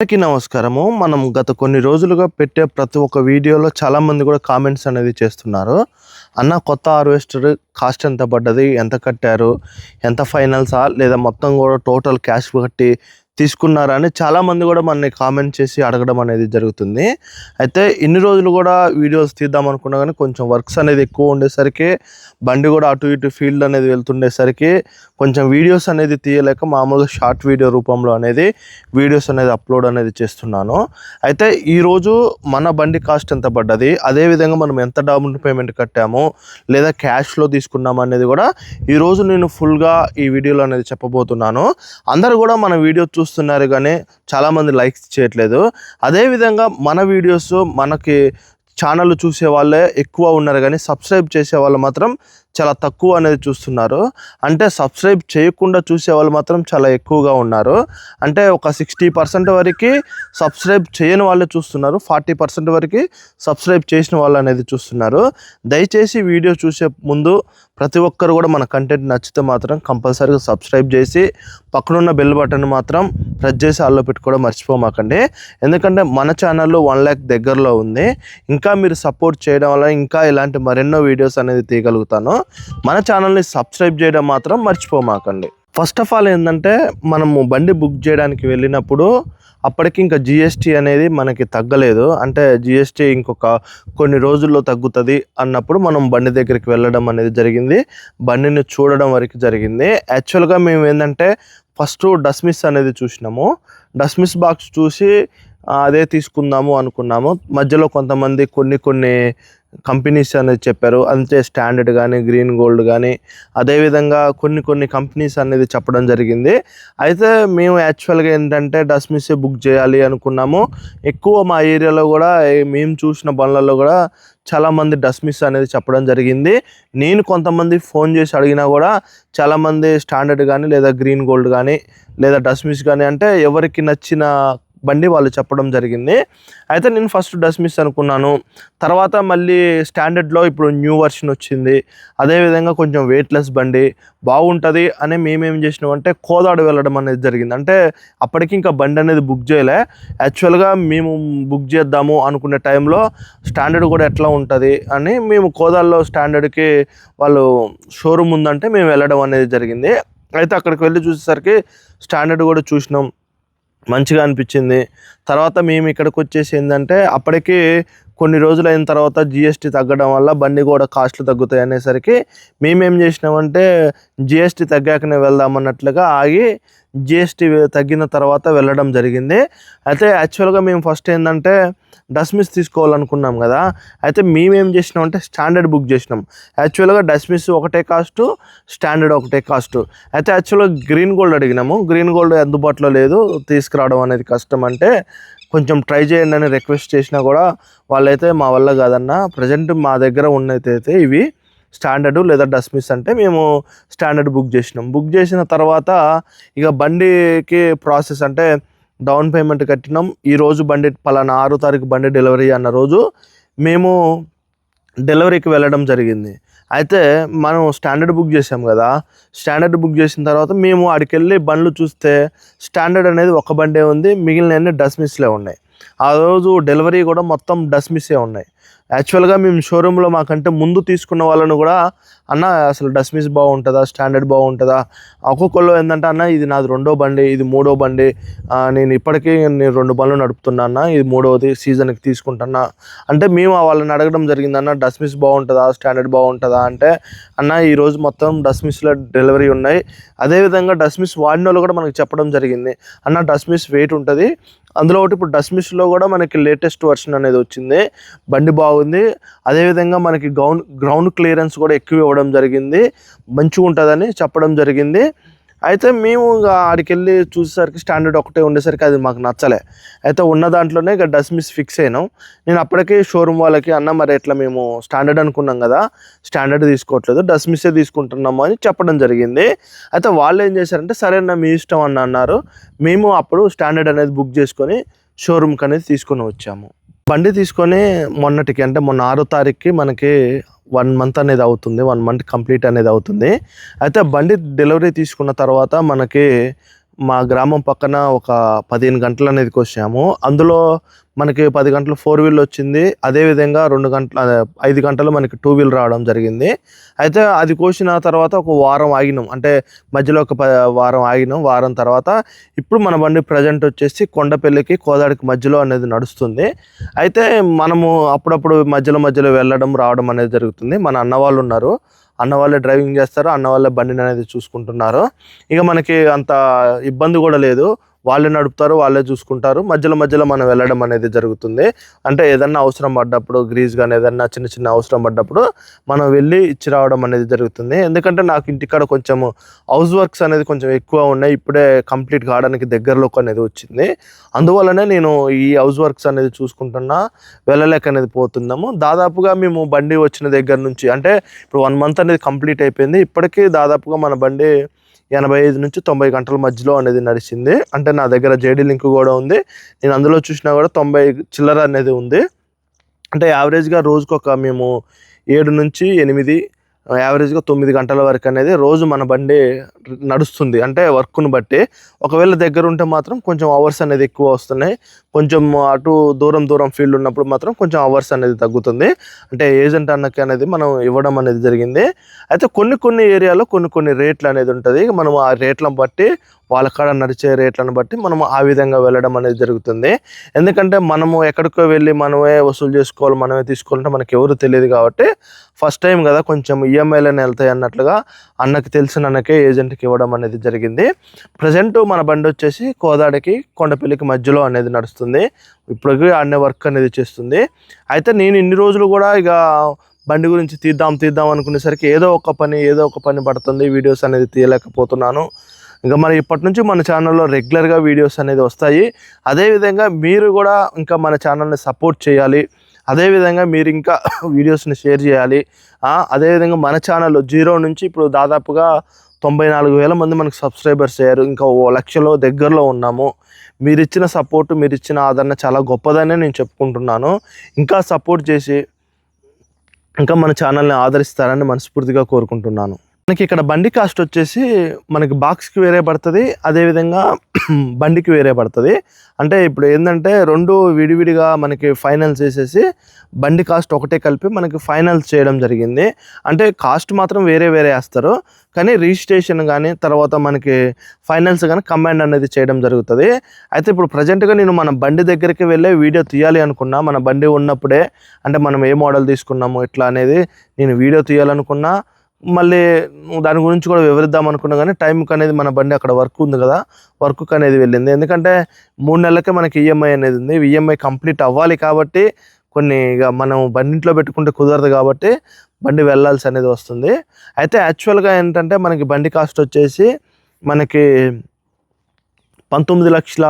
అందరికీ నమస్కారము. మనం గత కొన్ని రోజులుగా పెట్టే ప్రతి ఒక్క వీడియోలో చాలా మంది కూడా కామెంట్స్ అనేది చేస్తున్నారు. అన్న కొత్త హార్వెస్టర్ కాస్ట్ ఎంత పడ్డది? ఎంత కట్టారు? ఎంత ఫైనల్సా? లేదా మొత్తం కూడా టోటల్ క్యాష్ కట్టి తీసుకున్నారా అని చాలామంది కూడా మనని కామెంట్ చేసి అడగడం అనేది జరుగుతుంది. అయితే ఇన్ని రోజులు కూడా వీడియోస్ తీద్దాం అనుకున్నా కానీ కొంచెం వర్క్స్ అనేది ఎక్కువ ఉండేసరికి బండి కూడా అటు ఇటు ఫీల్డ్ అనేది వెళ్తుండేసరికి కొంచెం వీడియోస్ అనేది తీయలేక మామూలుగా షార్ట్ వీడియో రూపంలో అనేది వీడియోస్ అనేది అప్లోడ్ అనేది చేస్తున్నాను. అయితే ఈరోజు మన బండి కాస్ట్ ఎంత పడ్డది అదేవిధంగా మనం ఎంత డౌన్ పేమెంట్ కట్టాము లేదా క్యాష్లో తీసుకున్నాము అనేది కూడా ఈరోజు నేను ఫుల్గా ఈ వీడియోలో అనేది చెప్పబోతున్నాను. అందరూ కూడా మన వీడియో చూస్తున్నారు కానీ చాలామంది లైక్స్ చేయట్లేదు అదేవిధంగా మన వీడియోస్ మనకి ఛానల్ చూసే వాళ్ళే ఎక్కువ ఉన్నారు కానీ సబ్స్క్రైబ్ చేసే వాళ్ళు మాత్రం చాలా తక్కువ అనేది చూస్తున్నారు. అంటే సబ్స్క్రైబ్ చేయకుండా చూసే వాళ్ళు మాత్రం చాలా ఎక్కువగా ఉన్నారు. అంటే ఒక సిక్స్టీ పర్సెంట్ వరకు సబ్స్క్రైబ్ చేయని వాళ్ళే చూస్తున్నారు. ఫార్టీ పర్సెంట్ వరకు సబ్స్క్రైబ్ చేసిన వాళ్ళు అనేది చూస్తున్నారు. దయచేసి వీడియో చూసే ముందు ప్రతి ఒక్కరు కూడా మన కంటెంట్ నచ్చితే మాత్రం కంపల్సరీగా సబ్స్క్రైబ్ చేసి పక్కనున్న బెల్ బటన్ మాత్రం ప్రెస్ చేసి ఆల్లో పెట్టుకోవడం మర్చిపోమాకండి. ఎందుకంటే మన ఛానల్లో వన్ ల్యాక్ దగ్గరలో ఉంది. ఇంకా మీరు సపోర్ట్ చేయడం వల్ల ఇంకా ఇలాంటి మరెన్నో వీడియోస్ అనేది తీయగలుగుతాను. మన ఛానల్ని సబ్స్క్రైబ్ చేయడం మాత్రం మర్చిపోమాకండి. ఫస్ట్ ఆఫ్ ఆల్ ఏంటంటే మనము బండి బుక్ చేయడానికి వెళ్ళినప్పుడు అప్పటికి ఇంకా జిఎస్టీ అనేది మనకి తగ్గలేదు. అంటే జిఎస్టీ ఇంకొక కొన్ని రోజుల్లో తగ్గుతుంది అన్నప్పుడు మనం బండి దగ్గరికి వెళ్ళడం అనేది జరిగింది. బండిని చూడడం వరకు జరిగింది. యాక్చువల్గా మేము ఏంటంటే ఫస్ట్ డస్మిస్ అనేది చూసినాము. డస్మిస్ బాక్స్ చూసి అదే తీసుకుందాము అనుకున్నాము. మధ్యలో కొంతమంది కొన్ని కొన్ని కంపెనీస్ అనేది చెప్పారు. అంతే స్టాండర్డ్ కానీ గ్రీన్ గోల్డ్ కానీ అదేవిధంగా కొన్ని కొన్ని కంపెనీస్ అనేది చెప్పడం జరిగింది. అయితే మేము యాక్చువల్గా ఏంటంటే డస్మిస్ బుక్ చేయాలి అనుకున్నాము. ఎక్కువ మా ఏరియాలో కూడా మేము చూసిన బండ్లలో కూడా చాలామంది డస్మిస్ అనేది చెప్పడం జరిగింది. నేను కొంతమంది ఫోన్ చేసి అడిగినా కూడా చాలామంది స్టాండర్డ్ కానీ లేదా గ్రీన్ గోల్డ్ కానీ లేదా డస్మిస్ కానీ అంటే ఎవరికి నచ్చిన బండి వాళ్ళు చెప్పడం జరిగింది. అయితే నేను ఫస్ట్ డస్మిస్ అనుకున్నాను. తర్వాత మళ్ళీ స్టాండర్డ్లో ఇప్పుడు న్యూ వర్షన్ వచ్చింది. అదేవిధంగా కొంచెం వెయిట్లెస్ బండి బాగుంటుంది అని మేమేం చేసినామంటే కోదాడు వెళ్ళడం అనేది జరిగింది. అంటే అప్పటికి ఇంకా బండి అనేది బుక్ చేయలే. యాక్చువల్గా మేము బుక్ చేద్దాము అనుకునే టైంలో స్టాండర్డ్ కూడా ఎట్లా ఉంటుంది అని మేము కోదాల్లో స్టాండర్డ్కి వాళ్ళు షోరూమ్ ఉందంటే మేము వెళ్ళడం అనేది జరిగింది. అయితే అక్కడికి వెళ్ళి చూసేసరికి స్టాండర్డ్ కూడా చూసినాం. మంచిగా అనిపించింది. తర్వాత మేము ఇక్కడికి వచ్చేసి ఏంటంటే అప్పటికి కొన్ని రోజులు అయిన తర్వాత జిఎస్టీ తగ్గడం వల్ల బండి కూడా కాస్ట్లు తగ్గుతాయి అనేసరికి మేమేం చేసినామంటే జిఎస్టీ తగ్గాకనే వెళ్దాం అన్నట్లుగా ఆగి జిఎస్టీ తగ్గిన తర్వాత వెళ్ళడం జరిగింది. అయితే యాక్చువల్గా మేము ఫస్ట్ ఏంటంటే డస్మిస్ తీసుకోవాలనుకున్నాం కదా. అయితే మేమేం చేసినామంటే స్టాండర్డ్ బుక్ చేసినాం. యాక్చువల్గా డస్మిస్ ఒకటే కాస్ట్ స్టాండర్డ్ ఒకటే కాస్ట్. అయితే యాక్చువల్గా గ్రీన్ గోల్డ్ అడిగినాము. గ్రీన్ గోల్డ్ అందుబాటులో లేదు తీసుకురావడం అనేది కష్టం అంటే కొంచెం ట్రై చేయండి అని రిక్వెస్ట్ చేసినా కూడా వాళ్ళైతే మా వల్ల కాదన్న. ప్రజెంట్ మా దగ్గర ఉన్నదైతే ఇవి స్టాండర్డ్ లేదా డస్మిస్ అంటే మేము స్టాండర్డ్ బుక్ చేసినాం. బుక్ చేసిన తర్వాత ఇక బండికి ప్రాసెస్ అంటే డౌన్ పేమెంట్ కట్టినాం. ఈరోజు బండి పలానా ఆరో తారీఖు బండి డెలివరీ అన్న రోజు మేము డెలివరీకి వెళ్ళడం జరిగింది. అయితే మనం స్టాండర్డ్ బుక్ చేసాం కదా స్టాండర్డ్ బుక్ చేసిన తర్వాత మేము అక్కడికి వెళ్ళి బండ్లు చూస్తే స్టాండర్డ్ అనేది ఒక బండే ఉంది మిగిలిన అన్ని డస్మిస్లే ఉన్నాయి. ఆ రోజు డెలివరీ కూడా మొత్తం డస్మిస్సే ఉన్నాయి. యాక్చువల్గా మేము షోరూంలో మాకంటే ముందు తీసుకున్న వాళ్ళను కూడా అన్న అసలు డస్మిస్ బాగుంటుందా? స్టాండర్డ్ బాగుంటుందా? ఒక్కొక్కళ్ళు ఏంటంటే అన్న ఇది నాది రెండో బండి ఇది మూడో బండి. నేను ఇప్పటికీ నేను రెండు బండ్లు నడుపుతున్నా అన్న. ఇది మూడవది సీజన్కి తీసుకుంటున్నా అంటే మేము వాళ్ళని అడగడం జరిగింది అన్న డస్మిస్ బాగుంటుందా? స్టాండర్డ్ బాగుంటుందా? అంటే అన్న ఈరోజు మొత్తం డస్మిస్లో డెలివరీ ఉన్నాయి. అదేవిధంగా డస్మిస్ వాడిన వాళ్ళు కూడా మనకు చెప్పడం జరిగింది అన్న డస్మిస్ వెయిట్ ఉంటుంది. అందులో ఒకటి ఇప్పుడు డస్మిస్లో కూడా మనకి లేటెస్ట్ వర్షన్ అనేది వచ్చింది. బండి బాగుంది. అదేవిధంగా మనకి గ్రౌండ్ గ్రౌండ్ క్లియరెన్స్ కూడా ఎక్కువ ఇవ్వడం జరిగింది. మంచిగా ఉంటుందని చెప్పడం జరిగింది. అయితే మేము ఇక ఆడికి వెళ్ళి చూసేసరికి స్టాండర్డ్ ఒకటే ఉండేసరికి అది మాకు నచ్చలే. అయితే ఉన్న దాంట్లోనే ఇక డస్మిస్ ఫిక్స్ అయినాం. నేను అప్పటికే షోరూమ్ వాళ్ళకి అన్న మరి ఎట్లా మేము స్టాండర్డ్ అనుకున్నాం కదా స్టాండర్డ్ తీసుకోవట్లేదు డస్మిస్సే తీసుకుంటున్నాము అని చెప్పడం జరిగింది. అయితే వాళ్ళు ఏం చేశారంటే సరే అన్న మీ ఇష్టం అన్న అన్నారు. మేము అప్పుడు స్టాండర్డ్ అనేది బుక్ చేసుకొని షోరూమ్కి అనేది తీసుకొని వచ్చాము. బండి తీసుకొని మొన్నటికి అంటే మొన్న ఆరో తారీఖుకి మనకి వన్ మంత్ అనేది అవుతుంది వన్ మంత్ కంప్లీట్ అనేది అవుతుంది. అయితే బండి డెలివరీ తీసుకున్న తర్వాత మనకి మా గ్రామం పక్కన ఒక పదిహేను గంటలు అనేది కోసాము. అందులో మనకి పది గంటలు ఫోర్ వీల్ వచ్చింది. అదేవిధంగా రెండు గంటల ఐదు గంటలు మనకి టూ వీల్ రావడం జరిగింది. అయితే అది కోసిన తర్వాత ఒక వారం ఆగినాం. అంటే మధ్యలో ఒక ప- వారం ఆగినాం. వారం తర్వాత ఇప్పుడు మన బండి ప్రజెంట్ వచ్చేసి కొండపల్లికి కోదాడికి మధ్యలో అనేది నడుస్తుంది. అయితే మనము అప్పుడప్పుడు మధ్యలో మధ్యలో వెళ్ళడం రావడం అనేది జరుగుతుంది. మన అన్న వాళ్ళు ఉన్నారు. అన్న వాళ్ళే డ్రైవింగ్ చేస్తారు అన్న వాళ్ళే బండిని అనేది చూసుకుంటున్నారు. ఇక మనకి అంత ఇబ్బంది కూడా లేదు. వాళ్ళే నడుపుతారు వాళ్ళే చూసుకుంటారు. మధ్యలో మధ్యలో మనం వెళ్ళడం అనేది జరుగుతుంది. అంటే ఏదన్నా అవసరం పడ్డప్పుడు గ్రీజ్ కానీ ఏదన్నా చిన్న చిన్న అవసరం పడ్డప్పుడు మనం వెళ్ళి ఇచ్చి రావడం అనేది జరుగుతుంది. ఎందుకంటే నాకు ఇంటికాడ కొంచెం హౌస్ వర్క్స్ అనేది కొంచెం ఎక్కువ ఉన్నాయి. ఇప్పుడే కంప్లీట్ కావడానికి దగ్గరలోకి అనేది వచ్చింది. అందువల్లనే నేను ఈ హౌస్ వర్క్స్ అనేది చూసుకుంటున్నా వెళ్ళలేక అనేది పోతున్నాము. దాదాపుగా మేము బండి వచ్చిన దగ్గర నుంచి అంటే ఇప్పుడు వన్ మంత్ అనేది కంప్లీట్ అయిపోయింది. ఇప్పటికీ దాదాపుగా మన బండి ఎనభై ఐదు నుంచి తొంభై గంటల మధ్యలో అనేది నడిచింది. అంటే నా దగ్గర జేడీ లింక్ కూడా ఉంది. నేను అందులో చూసినా కూడా తొంభై చిల్లర అనేది ఉంది. అంటే యావరేజ్గా రోజుకొక మేము ఏడు నుంచి ఎనిమిది యావరేజ్గా తొమ్మిది గంటల వరకు అనేది రోజు మన బండి నడుస్తుంది. అంటే వర్క్ను బట్టి. ఒకవేళ దగ్గర ఉంటే మాత్రం కొంచెం అవర్స్ అనేది ఎక్కువ వస్తున్నాయి. కొంచెం అటు దూరం దూరం ఫీల్డ్ ఉన్నప్పుడు మాత్రం కొంచెం అవర్స్ అనేది తగ్గుతుంది. అంటే ఏజెంట్ అన్నకి అనేది మనం ఇవ్వడం అనేది జరిగింది. అయితే కొన్ని కొన్ని ఏరియాలో కొన్ని కొన్ని రేట్లు అనేది ఉంటుంది. మనం ఆ రేట్లను బట్టి వాళ్ళ కాడ నడిచే రేట్లను బట్టి మనం ఆ విధంగా వెళ్ళడం అనేది జరుగుతుంది. ఎందుకంటే మనము ఎక్కడికో వెళ్ళి మనమే వసూలు చేసుకోవాలి మనమే తీసుకోవాలంటే మనకి ఎవరు తెలియదు కాబట్టి ఫస్ట్ టైం కదా కొంచెం ఈఎంఐలోనే వెళ్తాయి అన్నట్లుగా అన్నకి తెలిసిన అన్నకే ఏజెంట్కి ఇవ్వడం అనేది జరిగింది. ప్రజెంట్ మన బండి వచ్చేసి కోదాడికి కొండపల్లికి మధ్యలో అనేది నడుస్తుంది. ఇప్పటికి అన్నే వర్క్ అనేది చేస్తుంది. అయితే నేను ఇన్ని రోజులు కూడా ఇక బండి గురించి తీద్దాం తీద్దాం అనుకునేసరికి ఏదో ఒక పని ఏదో ఒక పని పడుతుంది. వీడియోస్ అనేది తీయలేకపోతున్నాను. ఇంకా మరి ఇప్పటి నుంచి మన ఛానల్లో రెగ్యులర్గా వీడియోస్ అనేది వస్తాయి. అదేవిధంగా మీరు కూడా ఇంకా మన ఛానల్ని సపోర్ట్ చేయాలి. అదేవిధంగా మీరు ఇంకా వీడియోస్ని షేర్ చేయాలి. అదేవిధంగా మన ఛానల్లో జీరో నుంచి ఇప్పుడు దాదాపుగా తొంభై నాలుగు వేల మంది మనకు సబ్స్క్రైబర్స్ అయ్యారు. ఇంకా ఓ లక్షలో దగ్గరలో ఉన్నాము. మీరు ఇచ్చిన సపోర్ట్ మీరు ఇచ్చిన ఆదరణ చాలా గొప్పదనే నేను చెప్పుకుంటున్నాను. ఇంకా సపోర్ట్ చేసి ఇంకా మన ఛానల్ని ఆదరిస్తారని మనస్ఫూర్తిగా కోరుకుంటున్నాను. మనకి ఇక్కడ బండి కాస్ట్ వచ్చేసి మనకి బాక్స్కి వేరే పడుతుంది అదేవిధంగా బండికి వేరే పడుతుంది. అంటే ఇప్పుడు ఏంటంటే రెండు విడివిడిగా మనకి ఫైనల్స్ చేసేసి బండి కాస్ట్ ఒకటే కలిపి మనకి ఫైనల్స్ చేయడం జరిగింది. అంటే కాస్ట్ మాత్రం వేరే వేరే వేస్తారు కానీ రిజిస్ట్రేషన్ కానీ తర్వాత మనకి ఫైనల్స్ కానీ కంబైండ్ అనేది చేయడం జరుగుతుంది. అయితే ఇప్పుడు ప్రజెంట్గా నేను మన బండి దగ్గరికి వెళ్ళే వీడియో తీయాలి అనుకున్నా మన బండి ఉన్నప్పుడే అంటే మనం ఏ మోడల్ తీసుకున్నాము ఇట్లా అనేది నేను వీడియో తీయాలనుకున్నా మళ్ళీ దాని గురించి కూడా వివరిద్దాం అనుకున్నా కానీ టైంకి అనేది మన బండి అక్కడ వర్క్ ఉంది కదా వర్క్ అనేది వెళ్ళింది. ఎందుకంటే మూడు నెలలకే మనకి ఈఎంఐ అనేది ఉంది. ఈఎంఐ కంప్లీట్ అవ్వాలి కాబట్టి కొన్ని ఇక మనం బండింట్లో పెట్టుకుంటే కుదరదు కాబట్టి బండి వెళ్ళాల్సి అనేది వస్తుంది. అయితే యాక్చువల్గా ఏంటంటే మనకి బండి కాస్ట్ వచ్చేసి మనకి పంతొమ్మిది లక్షల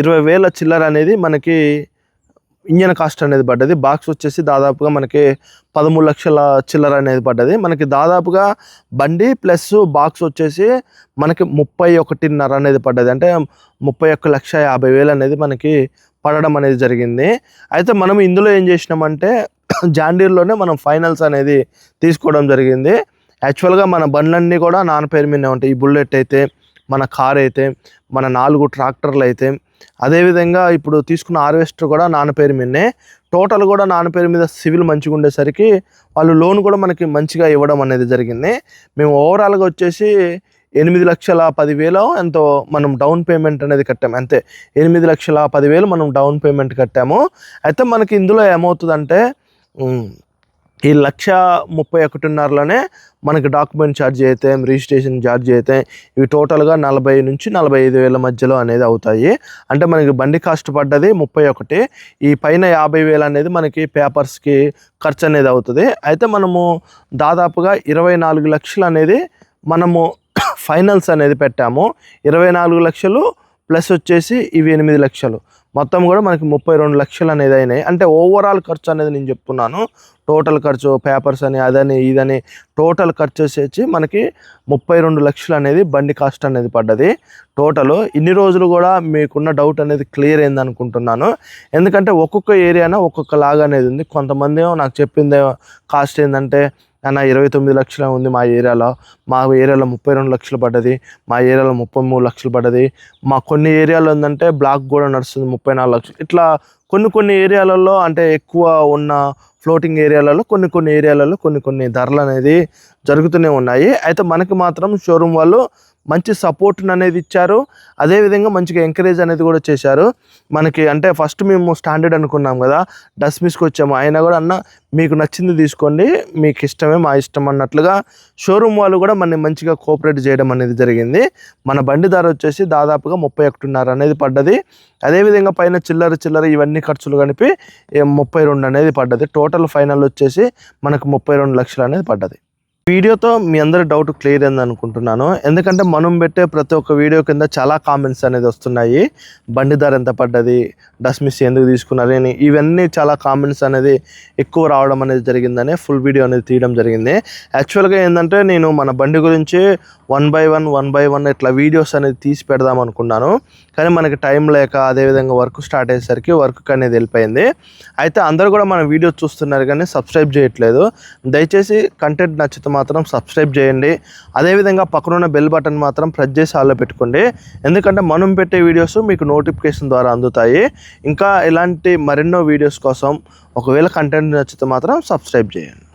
ఇరవై వేల చిల్లర అనేది మనకి ఇంజన్ కాస్ట్ అనేది పడ్డది. బాక్స్ వచ్చేసి దాదాపుగా మనకి పదమూడు లక్షల చిల్లర అనేది పడ్డది. మనకి దాదాపుగా బండి ప్లస్ బాక్స్ వచ్చేసి మనకి ముప్పై ఒకటిన్నర అనేది పడ్డది. అంటే ముప్పై ఒక్క లక్ష యాభై వేలు అనేది మనకి పడడం అనేది జరిగింది. అయితే మనం ఇందులో ఏం చేసినామంటే జాండీర్లోనే మనం ఫైనల్స్ అనేది తీసుకోవడం జరిగింది. యాక్చువల్గా మన బండ్లన్నీ కూడా నాన్న పేరు మీదనే ఉంటాయి. ఈ బుల్లెట్ అయితే మన కార్ అయితే మన నాలుగు ట్రాక్టర్లు అయితే అదేవిధంగా ఇప్పుడు తీసుకున్న హార్వెస్టర్ కూడా నాన్న పేరు మీదనే. టోటల్ కూడా నాన్న పేరు మీద సివిల్ మంచిగా ఉండేసరికి వాళ్ళు లోన్ కూడా మనకి మంచిగా ఇవ్వడం అనేది జరిగింది. మేము ఓవరాల్గా వచ్చేసి ఎనిమిది లక్షల పదివేలు ఎంతో మనం డౌన్ పేమెంట్ అనేది కట్టాము అంతే ఎనిమిది లక్షల పదివేలు మనం డౌన్ పేమెంట్ కట్టాము. అయితే మనకి ఇందులో ఏమవుతుందంటే ఈ లక్ష ముప్పై ఒకటిన్నరలోనే మనకి డాక్యుమెంట్ ఛార్జ్ అయితే రిజిస్ట్రేషన్ ఛార్జ్ అయితే ఇవి టోటల్గా నలభై నుంచి నలభై ఐదు వేల మధ్యలో అనేది అవుతాయి. అంటే మనకి బండి కాస్ట్ పడ్డది ముప్పై ఒకటి. ఈ పైన యాభై వేలు అనేది మనకి పేపర్స్కి ఖర్చు అనేది అవుతుంది. అయితే మనము దాదాపుగా ఇరవై నాలుగు లక్షలు అనేది మనము ఫైనల్స్ అనేది పెట్టాము. ఇరవై నాలుగు లక్షలు ప్లస్ వచ్చేసి ఇవి ఎనిమిది లక్షలు. మొత్తం కూడా మనకి ముప్పై రెండు లక్షలు అనేది అయినాయి. అంటే ఓవరాల్ ఖర్చు అనేది నేను చెప్తున్నాను. టోటల్ ఖర్చు పేపర్స్ అని అదని ఇదని టోటల్ ఖర్చు వచ్చేసి మనకి ముప్పై రెండు లక్షలు అనేది బండి కాస్ట్ అనేది పడ్డది. టోటల్ ఇన్ని రోజులు కూడా మీకున్న డౌట్ అనేది క్లియర్ అయింది అనుకుంటున్నాను. ఎందుకంటే ఒక్కొక్క ఏరియాన ఒక్కొక్క లాగా అనేది ఉంది. కొంతమంది నాకు చెప్పింది కాస్ట్ ఏంటంటే అన్న ఇరవై తొమ్మిది లక్షల ఉంది మా ఏరియాలో. మా ఏరియాలో ముప్పై రెండు లక్షలు పడ్డది. మా ఏరియాలో ముప్పై మూడు లక్షలు పడ్డది. మా కొన్ని ఏరియాలో ఏంటంటే బ్లాక్ కూడా నడుస్తుంది ముప్పై నాలుగు లక్షలు. ఇట్లా కొన్ని కొన్ని ఏరియాలలో అంటే ఎక్కువ ఉన్న ఫ్లోటింగ్ ఏరియాలలో కొన్ని కొన్ని ఏరియాలలో కొన్ని కొన్ని ధరలు అనేది జరుగుతూనే ఉన్నాయి. అయితే మనకి మాత్రం షోరూమ్ వాళ్ళు మంచి సపోర్ట్ అనేది ఇచ్చారు. అదేవిధంగా మంచిగా ఎంకరేజ్ అనేది కూడా చేశారు. మనకి అంటే ఫస్ట్ మేము స్టాండర్డ్ అనుకున్నాం కదా డస్మిస్కి వచ్చాము. అయినా కూడా అన్న మీకు నచ్చింది తీసుకోండి. మీకు ఇష్టమే మా ఇష్టం అన్నట్లుగా షోరూమ్ వాళ్ళు కూడా మన మంచిగా కోఆపరేట్ చేయడం అనేది జరిగింది. మన బండి ధర వచ్చేసి దాదాపుగా ముప్పై ఒకటిన్నర అనేది పడ్డది. అదేవిధంగా పైన చిల్లర చిల్లర ఇవన్నీ ఖర్చులు కలిపి ముప్పై రెండు అనేది పడ్డది. టోటల్ ఫైనల్ వచ్చేసి మనకు ముప్పై రెండు లక్షలు అనేది పడ్డది. వీడియోతో మీ అందరి డౌట్ క్లియర్ అయింది అనుకుంటున్నాను. ఎందుకంటే మనం పెట్టే ప్రతి ఒక్క వీడియో కింద చాలా కామెంట్స్ అనేది వస్తున్నాయి. బండి ధర ఎంత పడ్డది? డస్మిస్ ఎందుకు తీసుకున్నారు? అని ఇవన్నీ చాలా కామెంట్స్ అనేది ఎక్కువ రావడం అనేది జరిగిందని ఫుల్ వీడియో అనేది తీయడం జరిగింది. యాక్చువల్గా ఏంటంటే నేను మన బండి గురించి one by one one by one ఇట్లా వీడియోస్ అనేది తీసి పెడదాం అనుకున్నాను. కానీ మనకి టైం లేక అదేవిధంగా వర్క్ స్టార్ట్ అయ్యేసరికి వర్క్ అనేది వెళ్ళిపోయింది. అయితే అందరూ కూడా మన వీడియో చూస్తున్నారు కానీ సబ్స్క్రైబ్ చేయట్లేదు. దయచేసి కంటెంట్ నచ్చితే మాత్రం సబ్స్క్రైబ్ చేయండి. అదేవిధంగా పక్కనున్న బెల్ బటన్ మాత్రం ప్రెస్ చేసి ఆల్లో పెట్టుకోండి. ఎందుకంటే మనం పెట్టే వీడియోస్ మీకు నోటిఫికేషన్ ద్వారా అందుతాయి. ఇంకా ఇలాంటి మరెన్నో వీడియోస్ కోసం ఒకవేళ కంటెంట్ నచ్చితే మాత్రం సబ్స్క్రైబ్ చేయండి.